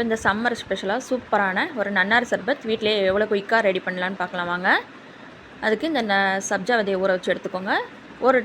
இப்போ இந்த சம்மர் ஸ்பெஷலாக சூப்பரான ஒரு நன்னார் சர்பத் வீட்டிலேயே எவ்வளோ குயிக்காக ரெடி பண்ணலான்னு பார்க்கலாம் வாங்க. அதுக்கு இந்த ந சப்ஜா விதையை ஊற வச்சு எடுத்துக்கோங்க. ஒரு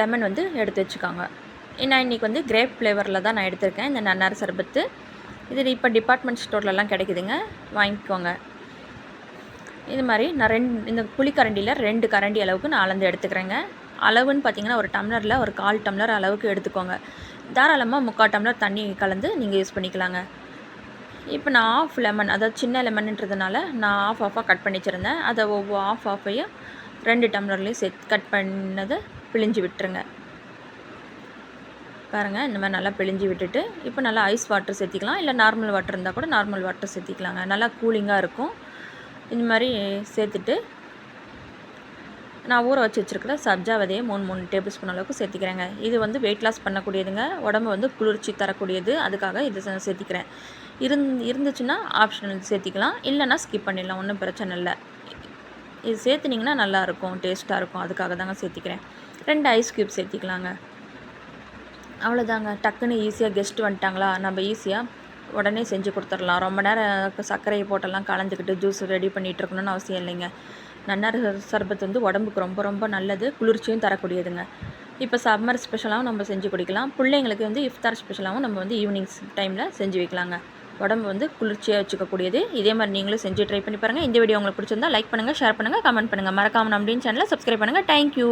லெமன் வந்து எடுத்து வச்சுக்கோங்க. நான் இன்றைக்கி வந்து கிரேப் ஃப்ளேவரில் தான் நான் எடுத்திருக்கேன் இந்த நன்னார் சர்பத்து. இது இப்போ டிபார்ட்மெண்ட் ஸ்டோர்லலாம் கிடைக்குதுங்க. வாங்கிக்கோங்க. இது மாதிரி நான் ரெண்டு இந்த புளிக்கரண்டியில் ரெண்டு கரண்டி அளவுக்கு நான் அளந்து எடுத்துக்கிறேங்க. அளவுன்னு பார்த்தீங்கன்னா ஒரு டம்ளரில் ஒரு கால் டம்ளர் அளவுக்கு எடுத்துக்கோங்க. தாராளமாக முக்கால் டம்ளர் தண்ணி கலந்து நீங்கள் யூஸ் பண்ணிக்கலாங்க. இப்போ நான் ஆஃப் லெமன் அதாவது சின்ன லெமன்ன்றதுனால நான் ஆஃப் ஆஃபாக கட் பண்ணி வச்சுருந்தேன். அதை ஒவ்வொரு ஆஃப் ஆஃபையும் ரெண்டு டம்ளர்லேயும் சேர்த்து கட் பண்ணதை பிழிஞ்சு விட்டுருங்க. பாருங்கள் இந்த மாதிரி நல்லா பிழிஞ்சு விட்டுட்டு இப்போ நல்லா ஐஸ் வாட்டர் சேர்த்திக்கலாம். இல்லை நார்மல் வாட்டர் இருந்தால் கூட நார்மல் வாட்டர் சேர்த்திக்கலாங்க. நல்லா கூலிங்காக இருக்கும். இந்த மாதிரி சேர்த்துட்டு நான் ஊற வச்சு வச்சுருக்கிற சப்ஜா விதையை மூணு மூணு டேபிள் ஸ்பூன் அளவுக்கு சேர்த்திக்கிறேங்க. இது வந்து வெயிட் லாஸ் பண்ணக்கூடியதுங்க. உடம்பு வந்து குளிர்ச்சி தரக்கூடியது. அதுக்காக இது சேர்த்திக்கிறேன். இருந் இருந்துச்சுன்னா ஆப்ஷனல் சேர்த்திக்கலாம். இல்லைன்னா ஸ்கிப் பண்ணிடலாம். ஒன்றும் பிரச்சனை இல்லை. இது சேர்த்துனிங்கன்னா நல்லாயிருக்கும். டேஸ்ட்டாக இருக்கும். அதுக்காக தாங்க சேர்த்திக்கிறேன். ரெண்டு ஐஸ் க்யூப் சேர்த்திக்கலாங்க. அவ்வளோதாங்க. டக்குன்னு ஈஸியாக கெஸ்ட் வந்துட்டாங்களா? நம்ம ஈஸியாக உடனே செஞ்சு கொடுத்துடலாம். ரொம்ப நேரம் சர்க்கரையை போட்டெல்லாம் கலந்துக்கிட்டு ஜூஸ் ரெடி பண்ணிகிட்டு இருக்கணும்னு அவசியம் இல்லைங்க. நன்னார் சர்பத் வந்து உடம்புக்கு ரொம்ப ரொம்ப நல்லது குளிர்ச்சியும் தரக்கூடியதுங்க. இப்போ சம்மர் ஸ்பெஷலாகவும் நம்ம செஞ்சு குடிக்கலாம். பிள்ளைங்களுக்கு வந்து இஃப்தார் ஸ்பெஷலாகவும் நம்ம வந்து ஈவினிங் டைமில் செஞ்சு வைக்கலாங்க. உடம்பு வந்து குளிர்ச்சியாக வச்சுக்கக்கூடியது. இதே மாதிரி நீங்களும் செஞ்சு ட்ரை பண்ணி பாருங்கள் இந்த வீடியோ உங்களுக்கு பிடிச்சிருந்தா லைக் பண்ணுங்கள் ஷேர் பண்ணுங்கள் கமெண்ட் பண்ணுங்கள் மறக்காமல் அப்படின்னு சேனலை சப்ஸ்கிரைப் பண்ணுங்கள் தேங்க்யூ